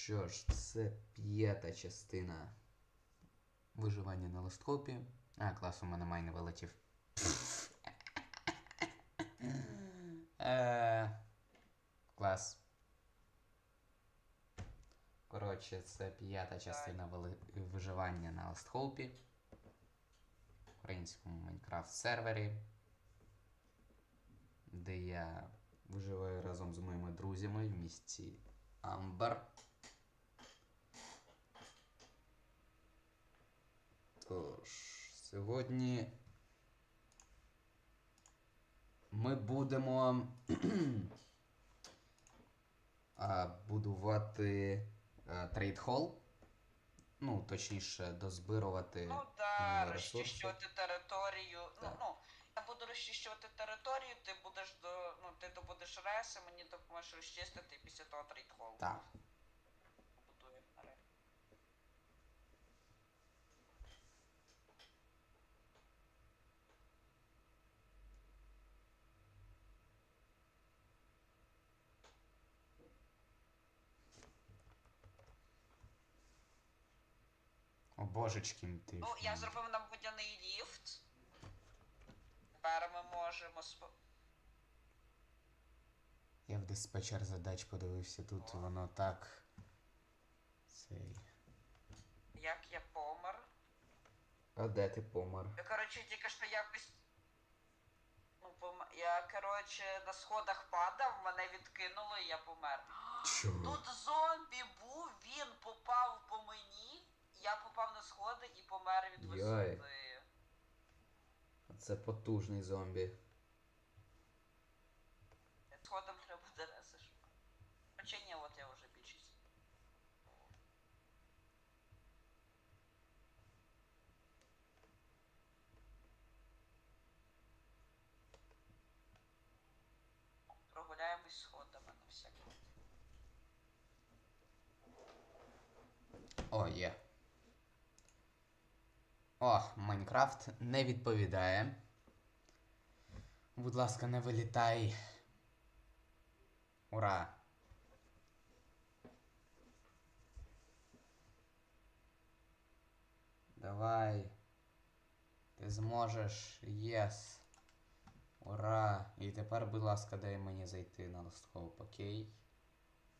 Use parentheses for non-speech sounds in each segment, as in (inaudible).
Що ж, це п'ята частина виживання на листкопі. А, клас, у мене майн вилетів. Е, Клас. Коротше, це п'ята частина виживання на листхопі. Українському Майнкрафт сервері. Де я виживаю разом з моїми друзями в місті Амбар. Тож, сьогодні ми будемо будувати а, трейд-хол. Ну, точніше, дозбирувати Ну е, да, ресурси. розчищувати територію. Ну, Так. ну, я буду розчищувати територію, ти будеш до. Ну, ти добудеш реси, мені допоможеш розчистити і після того трейдхол. Так. О божечки ти. Ну, я зробив нам водяний ліфт. Тепер ми можемо сп... Я в диспетчер задач подивився, тут воно так. Цей. Як я помер. А де ти помер? Я, коротше, тільки що якось. Ну, пом... Я, коротше, на сходах падав, мене відкинуло і я помер. Чого? Тут зомбі був, він попав по мені, я попав на сходи і помер від Йой. висоти. Це потужний зомбі. Сходом треба буде. Хоча ні, от я вже більшість. Прогуляємось сходами на всякий. О, є. О, Майнкрафт не відповідає. Будь ласка, не вилітай. Ура! Давай. Ти зможеш. Єс. Ура! І тепер, будь ласка, дай мені зайти на листхоп, окей?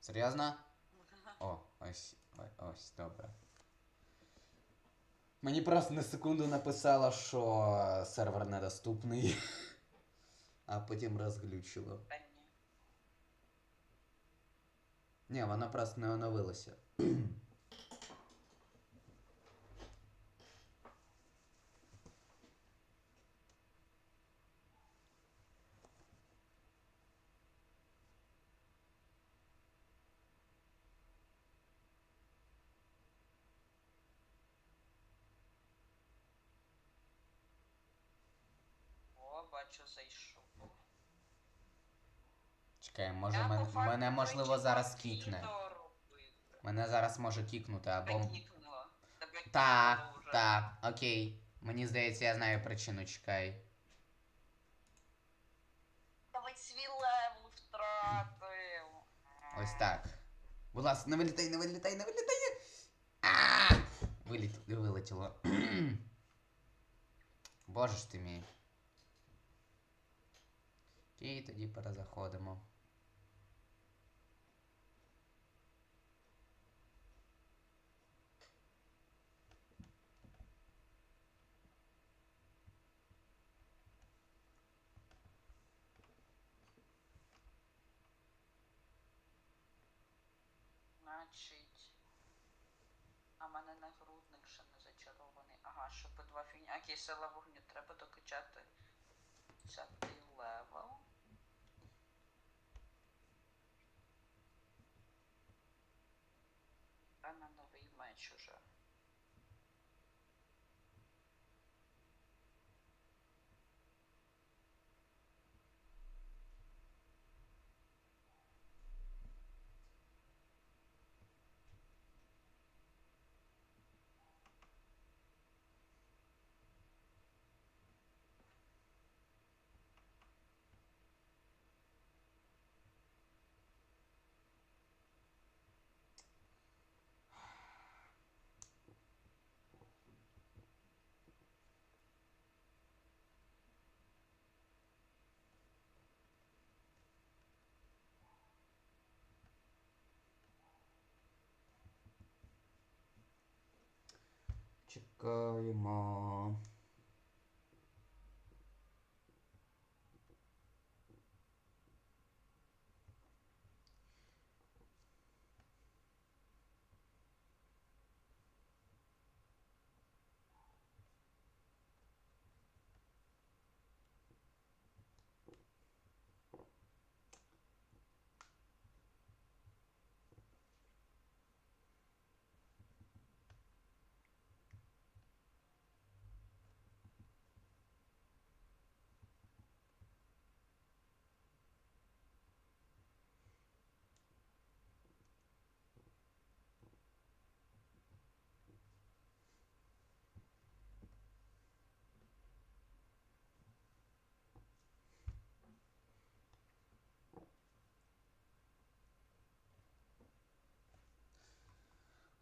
Серйозно? О, ось, ось, добре. Мені просто на секунду написало, що сервер недоступний. А потім розглючило. Та ні. Ні, воно просто не оновилося. Бачу, зайшов. Чекай, може Я, по мен, факту, мене можливо зараз кікне. робити. Мене зараз може кікнути або. Кікнуло. Тебе Так, кікнуло вже. так, окей. Мені здається, я знаю причину, чекай. Ви свій левел втратив. Ось так. Будь ласка, не вилітай, не вилітай, не вилітай. А! Виліт, вилетіло. (clears throat) Боже ж ти мій. Окей, тоді перезаходимо. Значить. А в мене нагрудник ще не зачарований. Ага, щоб два фігні. Окей, сила вогню треба докачати. Десятий 个么？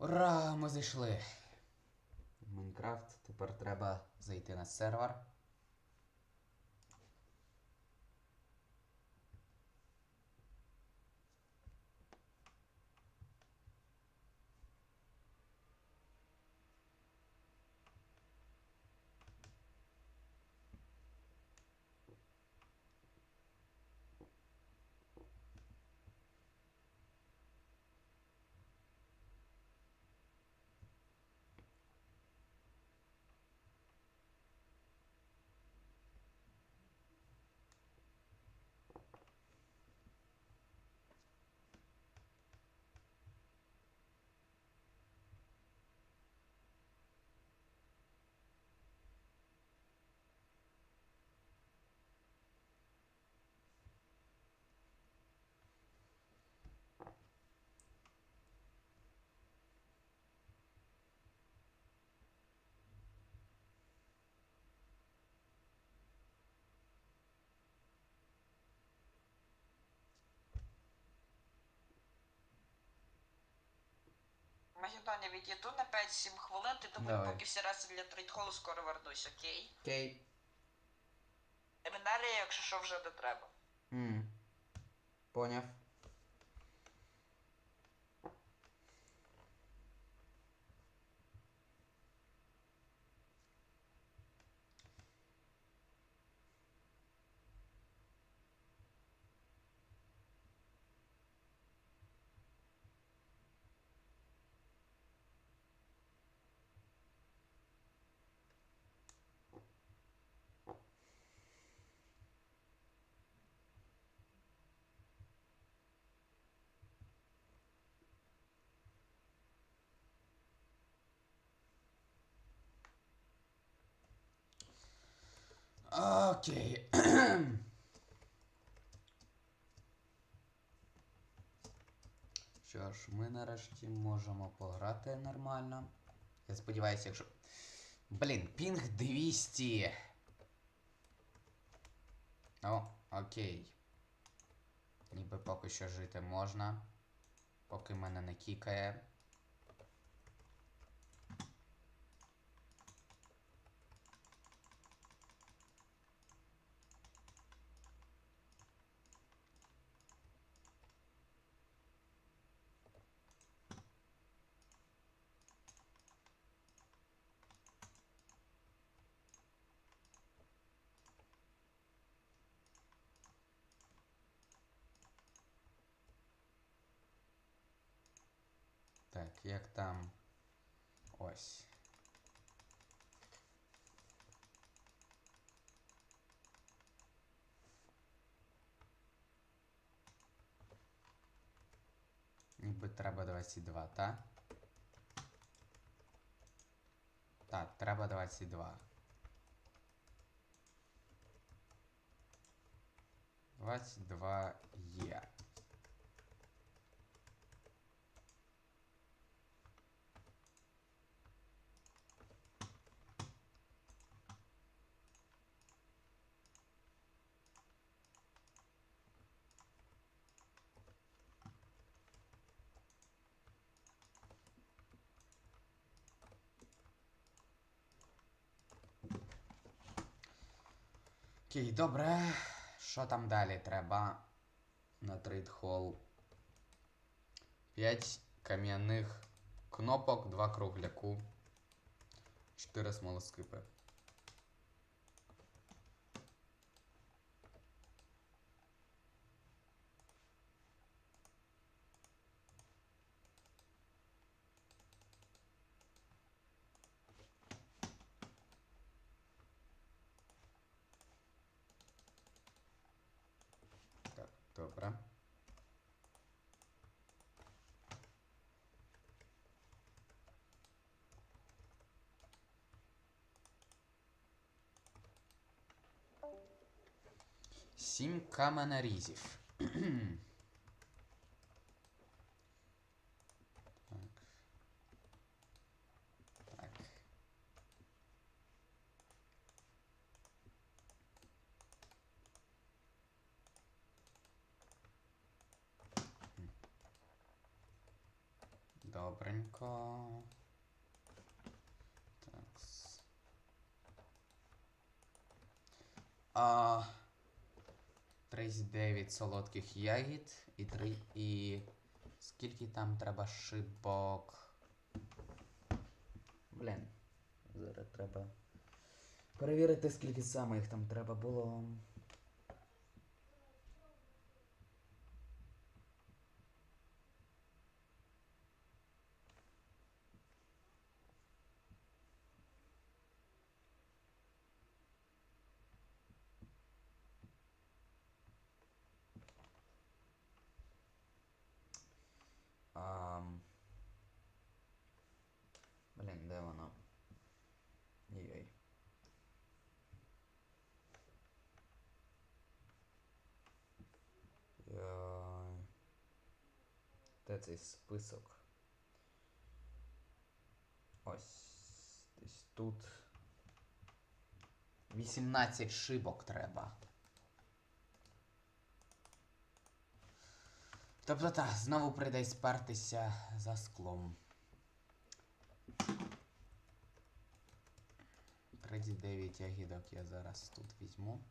Ура! Ми зайшли. Майнкрафт. Тепер треба зайти на сервер. Магедоні відійду на 5-7 хвилин, ти думай, Давай. поки всі рази для трейдхолу скоро вернусь, окей? Окей. Семінарія, якщо що, вже не треба. М. Поняв. Окей. Що ж, ми нарешті можемо пограти нормально. Я сподіваюся, якщо. Блін, пінг 200. О, окей. Ніби поки що жити можна. Поки мене не кікає. Так, як там. Ось. Ніби треба 22, так? Так, треба 22. 22 є. Окей, добре. Що там далі треба на трейдхол? 5 кам'яних кнопок, 2 кругляку. Чотири смолоскипи. Так, добре. Сім каменарізів. (clears throat) так. Так. Добренько. Так. А, 39 солодких ягід і 3 і. Скільки там треба шибок? Блін. Зараз треба. Перевірити, скільки саме їх там треба було. Ам... Блін, де воно? Ой-ой. Йой. Де цей список? Ось десь тут. 18 шибок треба. Тобто так, знову прийде спертися за склом. 39 ягідок я зараз тут візьму.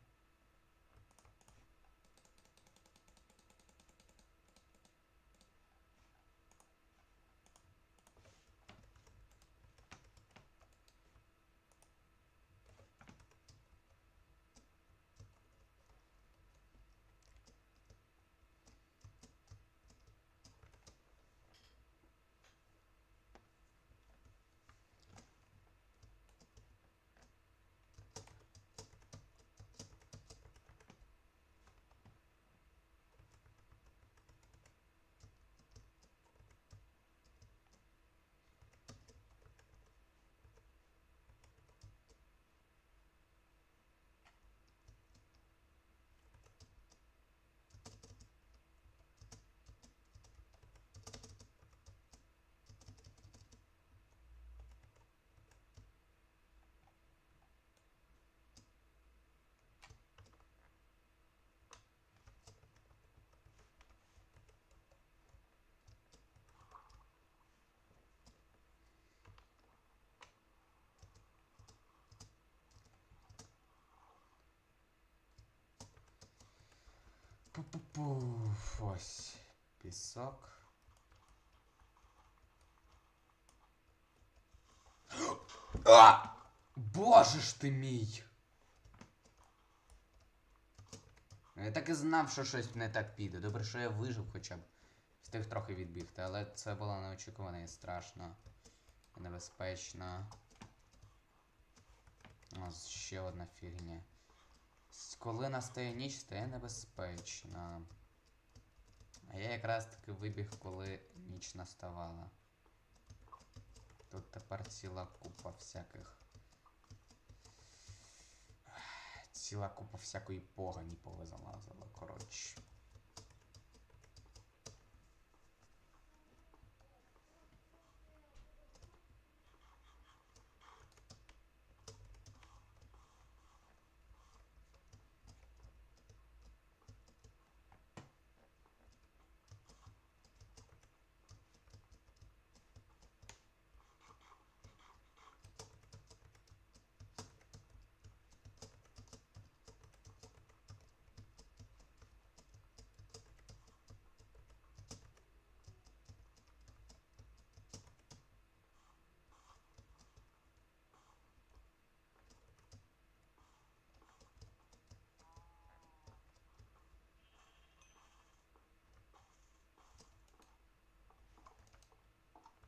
Пу-пу-пу. Ось. Пісок. А! Боже ж ти мій! Я так і знав, що щось не так піде. Добре, що я вижив хоча б. Встиг трохи відбігти, але це було неочікувано і страшно. І небезпечно. Ось ще одна фігня. Коли настає ніч, стає небезпечно. А я якраз таки вибіг, коли ніч наставала. Тут тепер ціла купа всяких. Ціла купа всякої погані повизалазила, коротше.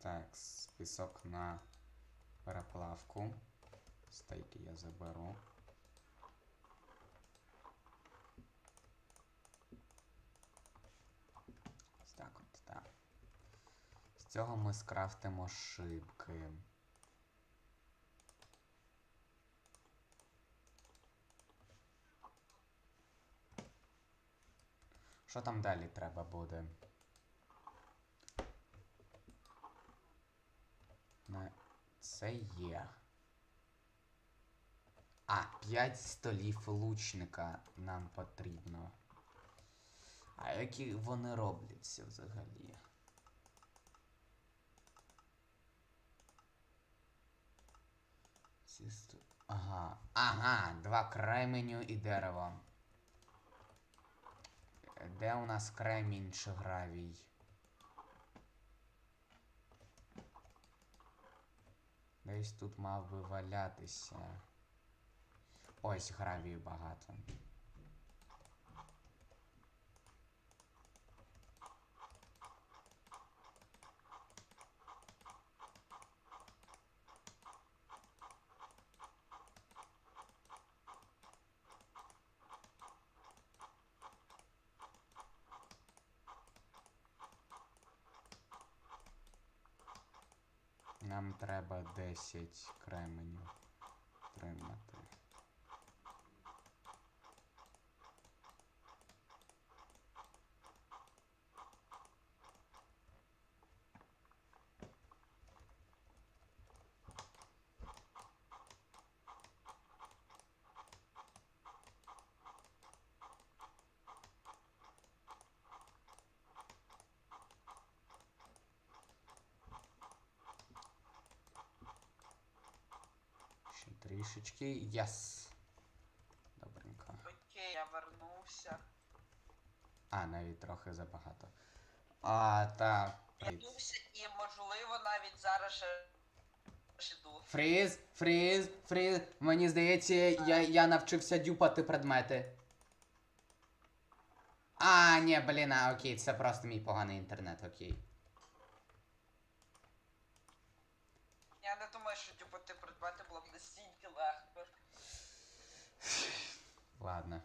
Так, список на переплавку. Стейки я заберу. Так от, так. З цього ми скрафтимо шибки. Що там далі треба буде? На це є. А, 5 столів лучника нам потрібно. А які вони робляться взагалі? Ці сто... Ага. Ага, два кременю і дерево. Де у нас кремінь чи гравій? Десь тут мав би валятися. Ось гравію багато. Нам треба 10 кременів тримати. Ще трішечки. Єс. Добренько. Окей, я вернувся. А, навіть трохи забагато. А, так. Вернувся і, можливо, навіть зараз ще ще. Фріз, фріз, фріз. Мені здається, я, я навчився дюпати предмети. А, ні, блін, а, окей, це просто мій поганий інтернет, окей. Я не думаю, що дюпати предмети було б настільки легко. Ладно.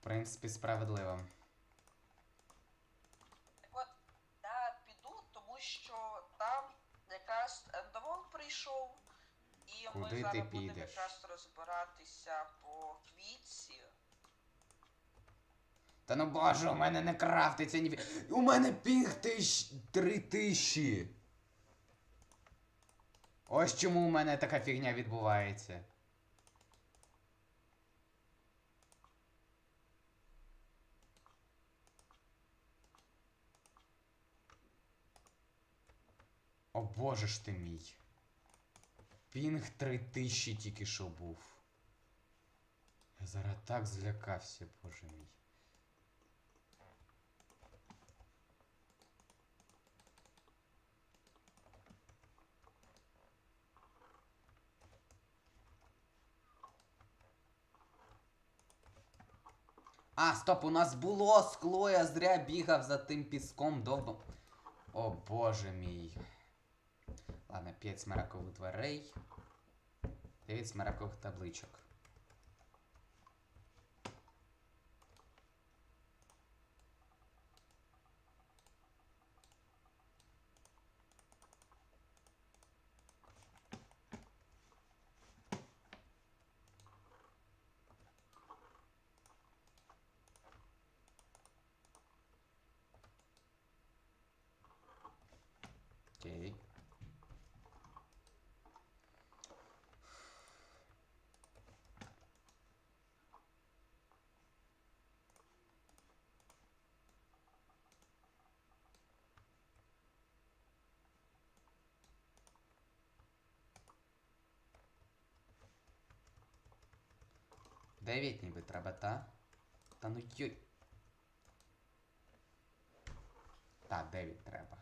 В принципі, справедливо. Так от, я піду, тому що там якраз ендовол прийшов, і Куди ми ти зараз будемо підеш? якраз розбиратися по квітці. Та ну боже, у мене не крафтиться ні. У мене пінг тисяч... три тисячі. Ось чому у мене така фігня відбувається. О боже ж ти мій. Пінг 3000 тільки що був. Я зараз так злякався, боже мій. А, стоп, у нас було скло, я зря бігав за тим піском довго. О боже мій. Ладно, 5 смаракових дверей. 9 смаракових табличок. 9 ніби треба, та? Та ну йой. Та, дев'ять треба.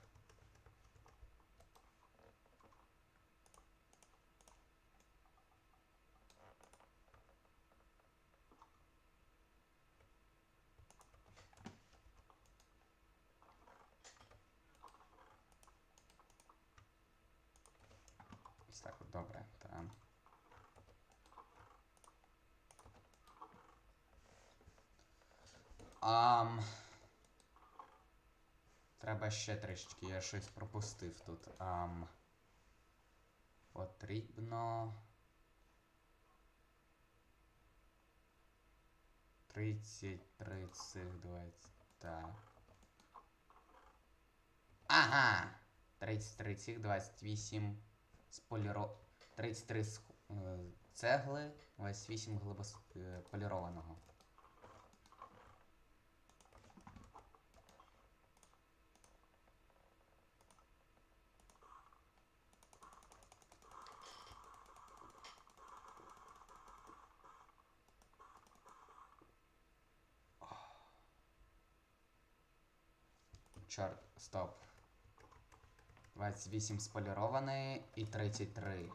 Треба ще трішечки, я щось пропустив тут. Ам... Потрібно. 33 цих 20. Так. Ага! 33 цих 28 з поліро... 33 з е, цегли, 28 глибос... е, полірованого. Чорт, стоп. 28 сполірований і 33.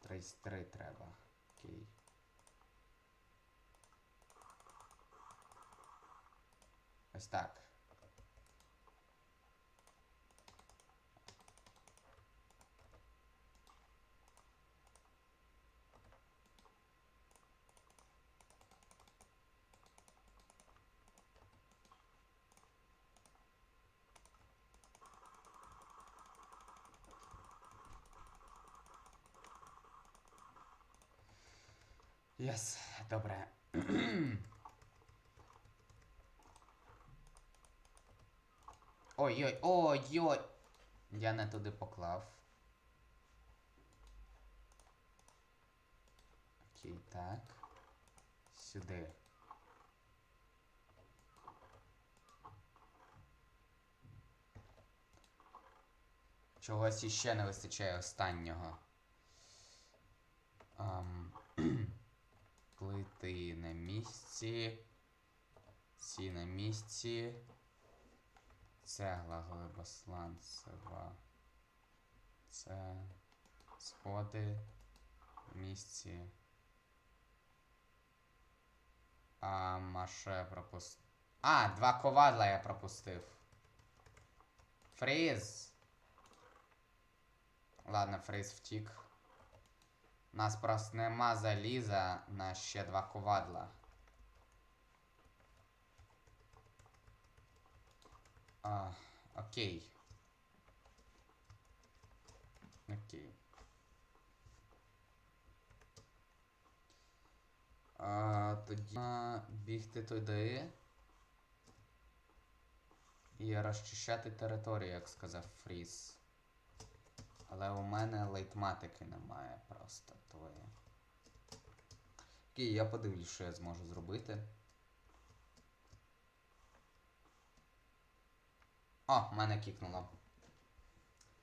33 треба. Окей. Ось так. Єс, добре. (clears throat) Ой-ой, ой-ой. Я не туди поклав. Окей, так. Сюди. Чогось іще не вистачає останнього. Ам, плити на місці. Ці на місці. Цегла глибосланцева. Це сходи в місці. А Маше пропустив. А, два ковадла я пропустив. Фріз. Ладно, фриз втік. Нас просто нема заліза на ще два ковадла. А, окей. Окей. А, тоді бігти туди. І розчищати територію, як сказав Фріз. Але у мене лейтматики немає просто твоє. Окей, я подивлюсь, що я зможу зробити. О, мене кікнуло.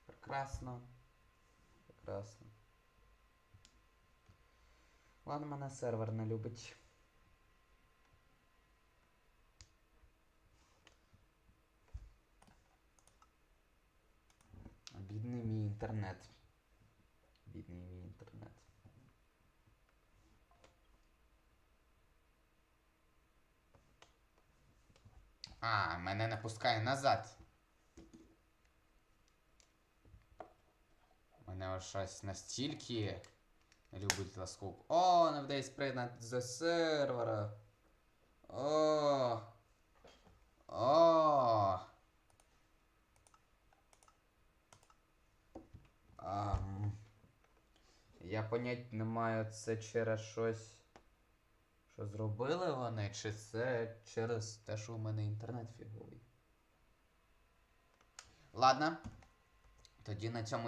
Прекрасно. Прекрасно. Ладно, мене сервер не любить. Бідний мій інтернет. Бідний мій інтернет. А, мене не пускає назад. Мене ось щось настільки любить ласкуп. О, не вдається приєднати до сервера. О. О. Ам, я понять не маю, це через щось. Що зробили вони, чи це через те, що у мене інтернет фіговий. Ладно. Тоді на цьому